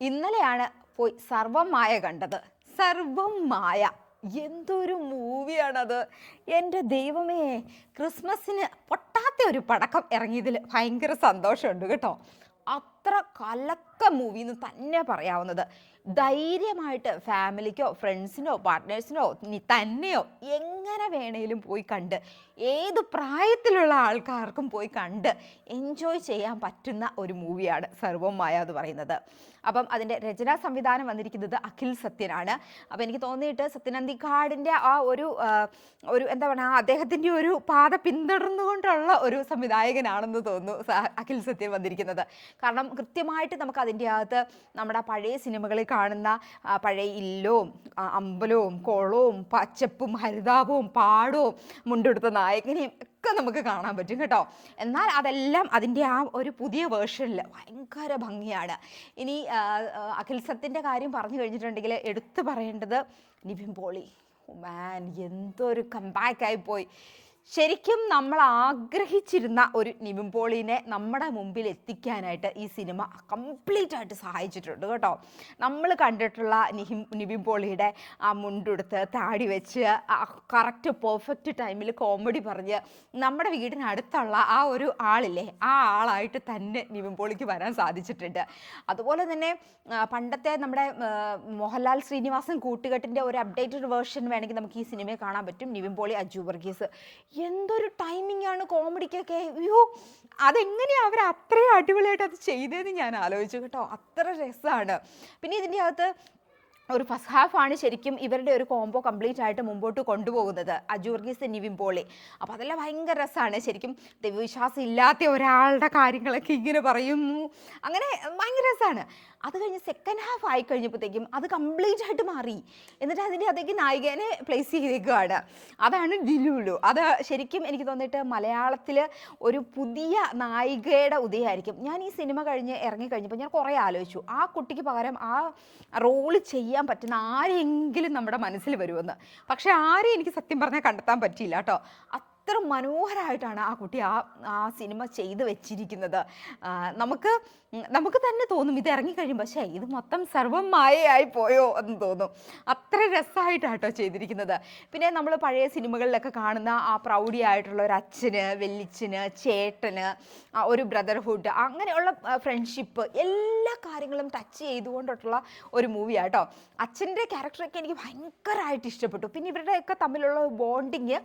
ഇന്നലെയാണ് പോയി സർവം മായ കണ്ടത്. സർവം മായ. എന്തൊരു മൂവിയാണത്. എന്റെ ദൈവമേ ക്രിസ്മസിന് പൊട്ടാത്ത ഒരു പടക്കം ഇറങ്ങിയതിൽ ഭയങ്കര സന്തോഷമുണ്ട് കേട്ടോ. അത്ര കലക്ക മൂവി എന്ന് തന്നെ പറയാവുന്നത്. ധൈര്യമായിട്ട് ഫാമിലിക്കോ ഫ്രണ്ട്സിനോ പാർട്ട്നേഴ്സിനോ തന്നെയോ എങ്ങനെ വേണേലും പോയി കണ്ട് ഏത് പ്രായത്തിലുള്ള ആൾക്കാർക്കും പോയി കണ്ട് എൻജോയ് ചെയ്യാൻ പറ്റുന്ന ഒരു മൂവിയാണ് സർവം മായ എന്ന് പറയുന്നത്. അപ്പം അതിന്റെ രചനാ സംവിധാനം വന്നിരിക്കുന്നത് അഖിൽ സത്യനാണ്. അപ്പം എനിക്ക് തോന്നിയിട്ട് സത്യനന്ദിക്കാടിന്റെ ആ ഒരു ഒരു എന്താ പറയുക അദ്ദേഹത്തിന്റെ ഒരു പാത പിന്തുടർന്നുകൊണ്ടുള്ള ഒരു സംവിധായകനാണെന്ന് തോന്നുന്നു അഖിൽ സത്യൻ വന്നിരിക്കുന്നത്. കാരണം കൃത്യമായിട്ട് നമുക്ക് അതിന്റെ അകത്ത് നമ്മുടെ പഴയ സിനിമകളിൽ കാണുന്ന പഴയ ഇല്ലവും അമ്പലവും കുളവും പച്ചപ്പും ഹരിതാപവും പാടവും മുണ്ടെടുത്ത നായകനെയും ഒക്കെ നമുക്ക് കാണാൻ പറ്റും കേട്ടോ. എന്നാൽ അതെല്ലാം അതിന്റെ ആ ഒരു പുതിയ വേർഷനിൽ ഭയങ്കര ഭംഗിയാണ്. ഇനി അഖിൽ സത്തിന്റെ കാര്യം പറഞ്ഞു കഴിഞ്ഞിട്ടുണ്ടെങ്കിൽ എടുത്തു പറയേണ്ടത് നിവിൻ പോളി. മാൻ എന്തൊരു കമ്പാക്കായി പോയി. ശരിക്കും നമ്മൾ ആഗ്രഹിച്ചിരുന്ന ഒരു നിവിൻ പോളിനെ നമ്മുടെ മുമ്പിൽ എത്തിക്കാനായിട്ട് ഈ സിനിമ കംപ്ലീറ്റ് ആയിട്ട് സഹായിച്ചിട്ടുണ്ട് കേട്ടോ. നമ്മൾ കണ്ടിട്ടുള്ള നിഹിം ആ മുണ്ടെടുത്ത് താടി വെച്ച് കറക്റ്റ് പെർഫെക്റ്റ് ടൈമിൽ കോമഡി പറഞ്ഞ് നമ്മുടെ വീടിനടുത്തുള്ള ആ ഒരു ആളില്ലേ ആ ആളായിട്ട് തന്നെ നിവിൻ പോളിക്ക് വരാൻ സാധിച്ചിട്ടുണ്ട്. അതുപോലെ തന്നെ പണ്ടത്തെ നമ്മുടെ മോഹൻലാൽ ശ്രീനിവാസൻ കൂട്ടുകെട്ടിന്റെ ഒരു അപ്ഡേറ്റഡ് വേർഷൻ വേണമെങ്കിൽ നമുക്ക് ഈ സിനിമയെ കാണാൻ പറ്റും. നിവിൻ അജു വർഗീസ്. എന്തൊരു ടൈമിംഗ് ആണ് കോമഡിക്കൊക്കെ. അയ്യോ അതെങ്ങനെയാണ് അവർ അത്രയും അടിപൊളിയായിട്ട് അത് ചെയ്തതെന്ന് ഞാൻ ആലോചിച്ചു കേട്ടോ. അത്ര രസമാണ് പിന്നെ ഇതിന്റെ അകത്ത് ഒരു ഫസ്റ്റ് ഹാഫാണ് ശരിക്കും ഇവരുടെ ഒരു കോംബോ കംപ്ലീറ്റ് ആയിട്ട് മുമ്പോട്ട് കൊണ്ടുപോകുന്നത്. അജൂർഗീസ് നിവിൻ പോളി അപ്പോൾ അതെല്ലാം ഭയങ്കര രസമാണ് ശരിക്കും ദൈവവിശ്വാസം ഇല്ലാത്ത ഒരാളുടെ കാര്യങ്ങളൊക്കെ ഇങ്ങനെ പറയുന്നു. അങ്ങനെ ഭയങ്കര രസമാണ് അത് കഴിഞ്ഞ് സെക്കൻഡ് ഹാഫ് ആയി കഴിഞ്ഞപ്പോഴത്തേക്കും അത് കംപ്ലീറ്റ് ആയിട്ട് മാറി. എന്നിട്ട് അതിന്റെ അതേക്ക് നായികനെ പ്ലേസ് ചെയ്തേക്കുകയാണ് അതാണ് ഡിലുലു അത് ശരിക്കും എനിക്ക് തോന്നിയിട്ട് മലയാളത്തിൽ ഒരു പുതിയ നായികയുടെ ഉദയമായിരിക്കും ഞാൻ ഈ സിനിമ കഴിഞ്ഞ് ഇറങ്ങിക്കഴിഞ്ഞപ്പോൾ ഞാൻ കുറേ ആലോചിച്ചു. ആ കുട്ടിക്ക് പകരം ആ റോൾ ചെയ്യാൻ പറ്റുന്ന ആരെങ്കിലും നമ്മുടെ മനസ്സിൽ വരുമെന്ന്. പക്ഷേ ആരെയും എനിക്ക് സത്യം പറഞ്ഞാൽ കണ്ടെത്താൻ പറ്റിയില്ല കേട്ടോ. അത്ര മനോഹരമായിട്ടാണ് ആ കുട്ടി ആ ആ സിനിമ ചെയ്തു വെച്ചിരിക്കുന്നത്. നമുക്ക് നമുക്ക് തന്നെ തോന്നും ഇത് ഇറങ്ങിക്കഴിയുമ്പോൾ പക്ഷേ ഇത് മൊത്തം സർവം മായയായി പോയോ എന്ന് തോന്നും. അത്ര രസമായിട്ടാട്ടോ ചെയ്തിരിക്കുന്നത്. പിന്നെ നമ്മൾ പഴയ സിനിമകളിലൊക്കെ കാണുന്ന ആ പ്രൗഢി ആയിട്ടുള്ള ഒരു അച്ഛന് വെല്ലിച്ചന് ചേട്ടന് ഒരു ബ്രദർഹുഡ് അങ്ങനെയുള്ള ഫ്രണ്ട്ഷിപ്പ് എല്ലാ കാര്യങ്ങളും ടച്ച് ചെയ്തുകൊണ്ടിട്ടുള്ള ഒരു മൂവിയാട്ടോ. അച്ഛന്റെ ക്യാരക്ടറൊക്കെ എനിക്ക് ഭയങ്കരമായിട്ട് ഇഷ്ടപ്പെട്ടു. പിന്നെ ഇവരുടെയൊക്കെ തമ്മിലുള്ള ബോണ്ടിങ്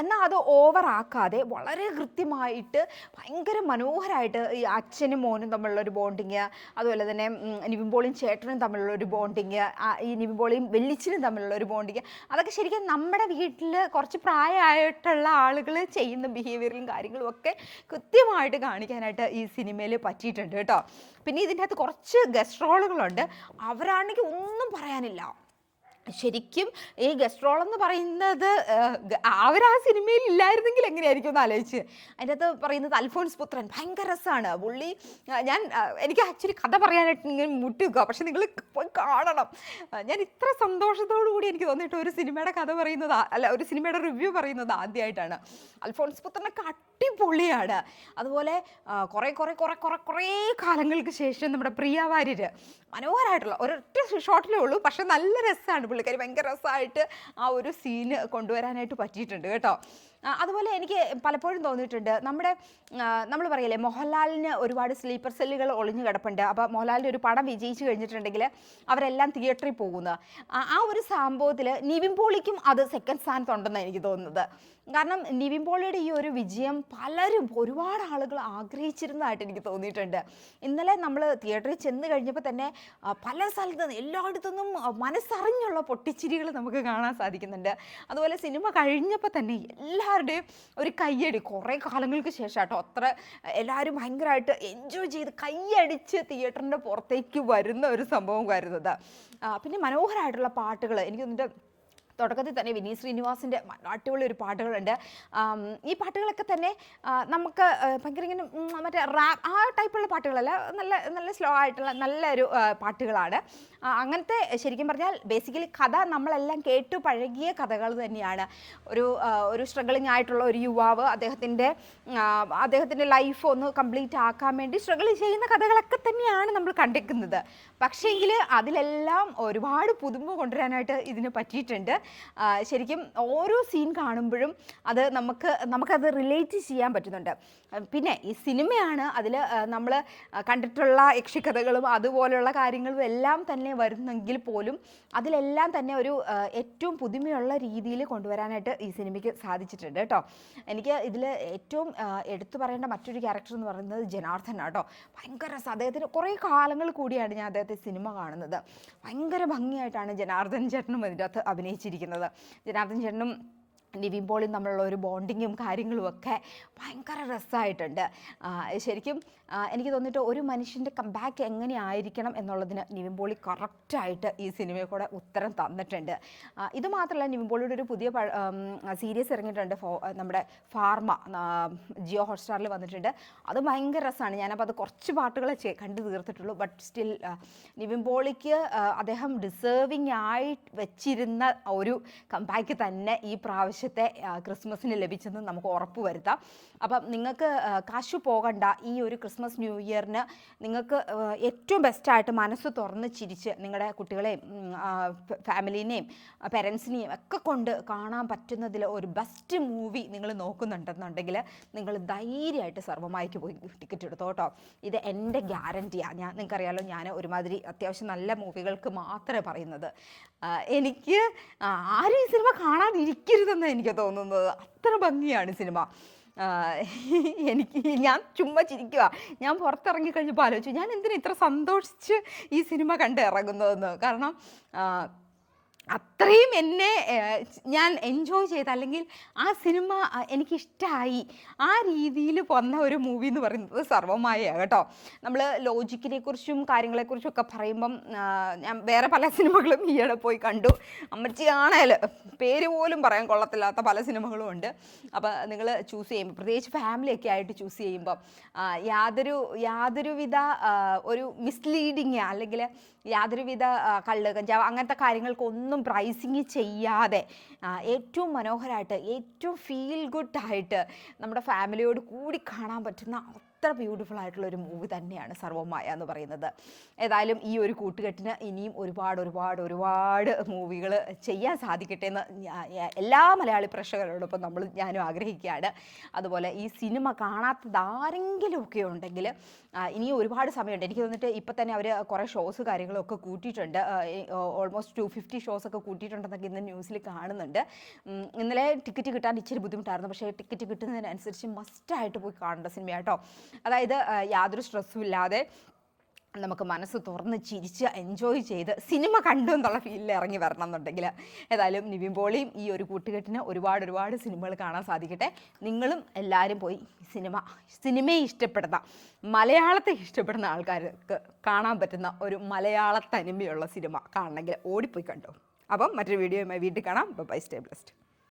എന്നാൽ അത് ഓവർ ആക്കാതെ വളരെ കൃത്യമായിട്ട് ഭയങ്കര മനോഹരമായിട്ട് ഈ അച്ഛനും മോനും തമ്മിലുള്ള ഒരു ബോണ്ടിങ് അതുപോലെ തന്നെ നിവിമ്പോളിയും ചേട്ടനും തമ്മിലുള്ള ഒരു ബോണ്ടിങ് ഈ നിവിൻ പോളിയും വെല്ലിച്ചിനും തമ്മിലുള്ള ഒരു ബോണ്ടിങ് അതൊക്കെ ശരിക്കും നമ്മുടെ വീട്ടിൽ കുറച്ച് പ്രായമായിട്ടുള്ള ആളുകൾ ചെയ്യുന്ന ബിഹേവിയറിലും കാര്യങ്ങളും ഒക്കെ കൃത്യമായിട്ട് കാണിക്കാനായിട്ട് ഈ സിനിമയിൽ പറ്റിയിട്ടുണ്ട് കേട്ടോ. പിന്നെ ഇതിന്റെ അകത്ത് കുറച്ച് ഗസ്റ്റ് റോളുകളുണ്ട് അവരാണെങ്കിൽ ഒന്നും പറയാനില്ല. ശരിക്കും ഈ ഗസ്ട്രോൾ എന്ന് പറയുന്നത് അവർ ആ സിനിമയിൽ ഇല്ലായിരുന്നെങ്കിൽ എങ്ങനെയായിരിക്കും എന്ന് ആലോചിച്ച്. അതിന്റെ അകത്ത് പറയുന്നത് അൽഫോൺസ് പുത്രൻ. ഭയങ്കര രസമാണ്. പുള്ളി ഞാൻ എനിക്ക് ആക്ച്വലി കഥ പറയാനായിട്ട് ഇങ്ങനെ വെക്കുക പക്ഷെ നിങ്ങൾ പോയി കാണണം. ഞാൻ ഇത്ര സന്തോഷത്തോടു കൂടി എനിക്ക് തോന്നിയിട്ട് ഒരു സിനിമയുടെ കഥ പറയുന്നത് അല്ല ഒരു സിനിമയുടെ റിവ്യൂ പറയുന്നത് ആദ്യമായിട്ടാണ്. അൽഫോൺസ് പുത്രനൊക്കെ അടിപൊളിയാണ്. അതുപോലെ കുറേ കുറേ കുറേ കുറേ കുറേ കാലങ്ങൾക്ക് ശേഷം നമ്മുടെ പ്രിയ വാര്യർ മനോഹരമായിട്ടുള്ള ഒരൊറ്റ ഷോട്ടിലേ ഉള്ളൂ. പക്ഷെ നല്ല രസമാണ്. പുള്ളിക്കാരി ഭയങ്കര രസമായിട്ട് ആ ഒരു സീന് കൊണ്ടുവരാനായിട്ട് പറ്റിയിട്ടുണ്ട് കേട്ടോ. അതുപോലെ എനിക്ക് പലപ്പോഴും തോന്നിയിട്ടുണ്ട് നമ്മുടെ നമ്മൾ പറയല്ലേ മോഹൻലാലിന് ഒരുപാട് സ്ലീപ്പർ സെല്ലുകൾ ഒളിഞ്ഞു കിടപ്പുണ്ട്. അപ്പോൾ മോഹൻലാലിന്റെ ഒരു പടം വിജയിച്ചു കഴിഞ്ഞിട്ടുണ്ടെങ്കിൽ അവരെല്ലാം തിയേറ്ററിൽ പോകുന്നത് ആ- ഒരു സംഭവത്തിൽ നിവിൻ പോളിക്കും അത് സെക്കൻഡ് സ്ഥാനത്തുണ്ടെന്നാണ് എനിക്ക് തോന്നുന്നത്. കാരണം നിവിൻ പോളിയുടെ ഈ ഒരു വിജയം പലരും ഒരുപാട് ആളുകൾ ആഗ്രഹിച്ചിരുന്നതായിട്ട് എനിക്ക് തോന്നിയിട്ടുണ്ട്. ഇന്നലെ നമ്മൾ തിയേറ്ററിൽ ചെന്ന് കഴിഞ്ഞപ്പോൾ തന്നെ പല സ്ഥലത്ത് നിന്ന് എല്ലായിടത്തുനിന്നും മനസ്സറിഞ്ഞുള്ള പൊട്ടിച്ചിരികൾ നമുക്ക് കാണാൻ സാധിക്കുന്നുണ്ട്. അതുപോലെ സിനിമ കഴിഞ്ഞപ്പോൾ തന്നെ എല്ലാവരുടെയും ഒരു കയ്യടി. കുറേ കാലങ്ങൾക്ക് ശേഷം കേട്ടോ അത്ര എല്ലാവരും ഭയങ്കരമായിട്ട് എൻജോയ് ചെയ്ത് കൈയടിച്ച് തിയേറ്ററിന്റെ പുറത്തേക്ക് വരുന്ന ഒരു സംഭവം വരുന്നത്. ആ, പിന്നെ മനോഹരമായിട്ടുള്ള പാട്ടുകൾ എനിക്ക് തോന്നിയിട്ട് തുടക്കത്തിൽ തന്നെ വിനീത് ശ്രീനിവാസിന്റെ അടിപൊളി ഒരു പാട്ടുകളുണ്ട്. ഈ പാട്ടുകളൊക്കെ തന്നെ നമുക്ക് ഭയങ്കര ഇങ്ങനെ മറ്റേ റാപ്പ് ആ ടൈപ്പുള്ള പാട്ടുകളല്ല നല്ല നല്ല സ്ലോ ആയിട്ടുള്ള നല്ലൊരു പാട്ടുകളാണ്. അങ്ങനത്തെ ശരിക്കും പറഞ്ഞാൽ ബേസിക്കലി കഥ നമ്മളെല്ലാം കേട്ടു പഴകിയ കഥകൾ തന്നെയാണ്. ഒരു ഒരു സ്ട്രഗിളിങ് ആയിട്ടുള്ള ഒരു യുവാവ് അദ്ദേഹത്തിന്റെ അദ്ദേഹത്തിന്റെ ലൈഫ് ഒന്ന് കംപ്ലീറ്റ് ആക്കാൻ വേണ്ടി സ്ട്രഗിൾ ചെയ്യുന്ന കഥകളൊക്കെ തന്നെയാണ് നമ്മൾ കണ്ടിരിക്കുന്നത്. പക്ഷേങ്കിൽ അതിലെല്ലാം ഒരുപാട് പുതുമ കൊണ്ടുവരാനായിട്ട് ഇതിന് പറ്റിയിട്ടുണ്ട്. ശരിക്കും ഓരോ സീൻ കാണുമ്പോഴും അത് നമുക്ക് നമുക്കത് റിലേറ്റ് ചെയ്യാൻ പറ്റുന്നുണ്ട്. പിന്നെ ഈ സിനിമയാണ് അതിൽ നമ്മൾ കണ്ടിട്ടുള്ള യക്ഷിക്കഥകളും അതുപോലെയുള്ള കാര്യങ്ങളും എല്ലാം തന്നെ വരുന്നെങ്കിൽ പോലും അതിലെല്ലാം തന്നെ ഒരു ഏറ്റവും പുതുമയുള്ള രീതിയിൽ കൊണ്ടുവരാനായിട്ട് ഈ സിനിമയ്ക്ക് സാധിച്ചിട്ടുണ്ട് കേട്ടോ. എനിക്ക് ഇതിൽ ഏറ്റവും എടുത്തു പറയേണ്ട മറ്റൊരു ക്യാരക്ടർ എന്ന് പറയുന്നത് ജനാർദ്ദൻ കേട്ടോ. ഭയങ്കര രസം. അദ്ദേഹത്തിന് കുറേ കാലങ്ങൾ കൂടിയാണ് ഞാൻ അദ്ദേഹത്തെ സിനിമ കാണുന്നത്. ഭയങ്കര ഭംഗിയായിട്ടാണ് ജനാർദ്ദൻ ചേട്ടനും അതിന്റെ അകത്ത് അഭിനയിച്ചിരിക്കുന്നത്. ജനാർദ്ദൻ ചേട്ടനും നിവിൻ പോളിയും തമ്മിലുള്ള ഒരു ബോണ്ടിങ്ങും കാര്യങ്ങളും ഒക്കെ ഭയങ്കര രസമായിട്ടുണ്ട് ശരിക്കും എനിക്ക് തോന്നിയിട്ട് ഒരു മനുഷ്യന്റെ കമ്പാക്ക് എങ്ങനെയായിരിക്കണം എന്നുള്ളതിന് നിവിൻ പോളി കറക്റ്റായിട്ട് ഈ സിനിമയിൽ കൂടെ ഉത്തരം തന്നിട്ടുണ്ട്. ഇത് മാത്രമല്ല നിവിൻ പോളിയുടെ ഒരു പുതിയ സീരീസ് ഇറങ്ങിയിട്ടുണ്ട്. നമ്മുടെ ഫാർമ ജിയോ ഹോട്ട്സ്റ്റാറിൽ വന്നിട്ടുണ്ട്. അത് ഭയങ്കര രസമാണ് ഞാനപ്പോൾ അത് കുറച്ച് പാട്ടുകളെ ചെ- കണ്ടു തീർത്തിട്ടുള്ളൂ. ബട്ട് സ്റ്റിൽ നിവിൻ പോളിക്ക് അദ്ദേഹം ഡിസേർവിങ് ആയി വെച്ചിരുന്ന ഒരു കമ്പാക്ക് തന്നെ ഈ പ്രാവശ്യത്തെ ആ, ക്രിസ്മസിന് ലഭിച്ചെന്ന് നമുക്ക് ഉറപ്പ് വരുത്താം. അപ്പം നിങ്ങൾക്ക് കാശു പോകണ്ട ഈ ഒരു ക്രിസ്മസ് ന്യൂ ഇയറിന് നിങ്ങൾക്ക് ഏറ്റവും ബെസ്റ്റായിട്ട് മനസ്സ് തുറന്ന് ചിരിച്ച് നിങ്ങളുടെ കുട്ടികളെയും ഫാമിലീനെയും പേരൻസിനെയും ഒക്കെ കൊണ്ട് കാണാൻ പറ്റുന്നതിൽ ഒരു ബെസ്റ്റ് മൂവി നിങ്ങൾ നോക്കുന്നുണ്ടെന്നുണ്ടെങ്കിൽ നിങ്ങൾ ധൈര്യമായിട്ട് സർവമായിക്ക് പോയി ടിക്കറ്റ് എടുത്തോ കേട്ടോ. ഇത് എന്റെ ഗ്യാരന്റിയാണ് ഞാൻ നിങ്ങൾക്കറിയാലോ ഞാൻ ഒരുമാതിരി അത്യാവശ്യം നല്ല മൂവികൾക്ക് മാത്രമേ പറയുന്നത്. എനിക്ക് ആരും ഈ സിനിമ കാണാതിരിക്കരുതെന്ന് എനിക്ക് തോന്നുന്നത്. അത്ര ഭംഗിയാണ് സിനിമ. എനിക്ക് ഞാൻ ചുമ്മാ ചിരിക്കുക ഞാൻ പുറത്തിറങ്ങി കഴിഞ്ഞപ്പോൾ ആലോചിച്ചു ഞാൻ എന്തിനാ ഇത്ര സന്തോഷിച്ച് ഈ സിനിമ കണ്ട് ഇറങ്ങുന്നതെന്ന്. കാരണം അത്രയും എന്നെ ഞാൻ എൻജോയ് ചെയ്ത് അല്ലെങ്കിൽ ആ സിനിമ എനിക്കിഷ്ടമായി ആ രീതിയിൽ വന്ന ഒരു മൂവി എന്ന് പറയുന്നത് സർവമായാണ് കേട്ടോ. നമ്മൾ ലോജിക്കിനെ കുറിച്ചും കാര്യങ്ങളെക്കുറിച്ചും ഒക്കെ പറയുമ്പം ഞാൻ വേറെ പല സിനിമകളും ഈയിടെ പോയി കണ്ടു. അമ്മച്ചി അമ്മച്ചിയാണേൽ പേര് പോലും പറയാൻ കൊള്ളത്തില്ലാത്ത പല സിനിമകളും ഉണ്ട്. അപ്പോൾ നിങ്ങൾ ചൂസ് ചെയ്യുമ്പോൾ പ്രത്യേകിച്ച് ഫാമിലിയൊക്കെ ആയിട്ട് ചൂസ് ചെയ്യുമ്പോൾ യാതൊരു യാതൊരുവിധ ഒരു മിസ്ലീഡിങ് അല്ലെങ്കിൽ യാതൊരുവിധ കള്ള് കഞ്ചാവ് അങ്ങനത്തെ കാര്യങ്ങൾക്കൊന്നും പ്രൈസിങ് ചെയ്യാതെ ഏറ്റവും മനോഹരമായിട്ട് ഏറ്റവും ഫീൽ ഗുഡ് ആയിട്ട് നമ്മുടെ ഫാമിലിയോട് കൂടി കാണാൻ പറ്റുന്ന അത്ര ബ്യൂട്ടിഫുൾ ആയിട്ടുള്ള ഒരു മൂവി തന്നെയാണ് സർവമായ എന്ന് പറയുന്നത്. ഏതായാലും ഈ ഒരു കൂട്ടുകെട്ടിന് ഇനിയും ഒരുപാട് ഒരുപാട് ഒരുപാട് മൂവികൾ ചെയ്യാൻ സാധിക്കട്ടെ എന്ന് എല്ലാ മലയാളി പ്രേക്ഷകരോടൊപ്പം നമ്മൾ ഞാനും ആഗ്രഹിക്കുകയാണ്. അതുപോലെ ഈ സിനിമ കാണാത്തത് ആരെങ്കിലുമൊക്കെ ഉണ്ടെങ്കിൽ ഇനിയും ഒരുപാട് സമയമുണ്ട്. എനിക്ക് തോന്നിയിട്ട് ഇപ്പം തന്നെ അവർ കുറേ ഷോസ് കാര്യങ്ങളൊക്കെ കൂട്ടിയിട്ടുണ്ട്. ഓൾമോസ്റ്റ് ടു ഫിഫ്റ്റി ഷോസ് ഒക്കെ കൂട്ടിയിട്ടുണ്ടെന്നൊക്കെ ഇന്ന് ന്യൂസിൽ കാണുന്നുണ്ട്. ഇന്നലെ ടിക്കറ്റ് കിട്ടാൻ ഇച്ചിരി ബുദ്ധിമുട്ടായിരുന്നു. പക്ഷേ ടിക്കറ്റ് കിട്ടുന്നതിനനുസരിച്ച് മസ്റ്റായിട്ട് പോയി കാണേണ്ട സിനിമയാട്ടോ. അതായത് യാതൊരു സ്ട്രെസ്സും ഇല്ലാതെ നമുക്ക് മനസ്സ് തുറന്ന് ചിരിച്ച് എൻജോയ് ചെയ്ത് സിനിമ കണ്ടു എന്നുള്ള ഫീലിൽ ഇറങ്ങി വരണം എന്നുണ്ടെങ്കിൽ ഏതായാലും നിവിൻ പോളിയും ഈ ഒരു കൂട്ടുകെട്ടിന് ഒരുപാട് ഒരുപാട് സിനിമകൾ കാണാൻ സാധിക്കട്ടെ. നിങ്ങളും എല്ലാവരും പോയി സിനിമ സിനിമയെ ഇഷ്ടപ്പെടുന്ന മലയാളത്തെ ഇഷ്ടപ്പെടുന്ന ആൾക്കാർക്ക് കാണാൻ പറ്റുന്ന ഒരു മലയാള തനിമയുള്ള സിനിമ കാണണമെങ്കിൽ ഓടിപ്പോയി കണ്ടു. അപ്പം മറ്റൊരു വീഡിയോയുമായി വീട്ടിൽ കാണാം. By stay blessed